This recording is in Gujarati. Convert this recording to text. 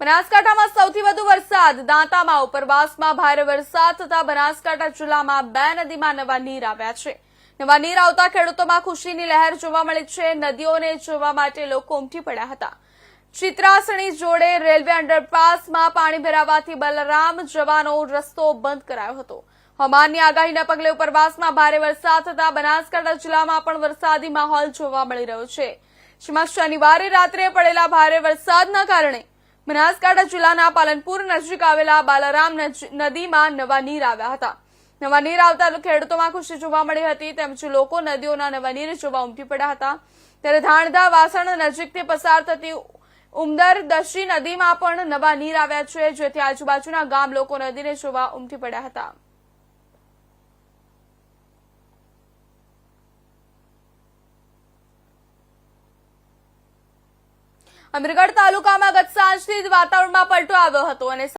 બનાસકાંઠામાં સૌથી વધુ વરસાદ દાંતામાં, ઉપરવાસમાં ભારે વરસાદ થતા બનાસકાંઠા જિલ્લામાં બે નદીમાં નવા નીર આવ્યા છે. નવા નીર આવતા ખેડૂતોમાં ખુશીની લહેર જોવા મળી છે. નદીઓને જોવા માટે લોકો ઉમટી પડ્યા હતા. ચિત્રાસણી જોડે રેલવે અંડરપાસમાં પાણી ભરાવાથી બલરામ જવાનો રસ્તો બંધ કરાયો હતો. હવામાનની આગાહીના પગલે ઉપરવાસમાં ભારે વરસાદ થતા બનાસકાંઠા જિલ્લામાં પણ વરસાદી માહોલ જોવા મળી રહ્યો છે. જેમાં શનિવારે રાત્રે પડેલા ભારે વરસાદના કારણે બનાસકાંઠા જિલ્લાના પાલનપુર નજીક આવેલા બાલારામ નદીમાં નવા નીર આવ્યા હતા. નવા નીર આવતા ખેડૂતોમાં ખુશી જોવા મળી હતી તેમજ લોકો નદીઓના નવા નીર જોવા ઉમટી પડ્યા હતા. ત્યારે ધાણધા વાસણ નજીકથી પસાર થતી ઉમદર દશી નદીમાં પણ નવા નીર આવ્યા છે, જેથી આજુબાજુના ગામ લોકો નદીને જોવા ઉમટી પડ્યા હતા. અમીરગઢ તાલુકામાં ગત સાંજથી જ વાતાવરણમાં પલટો આવ્યો હતો અને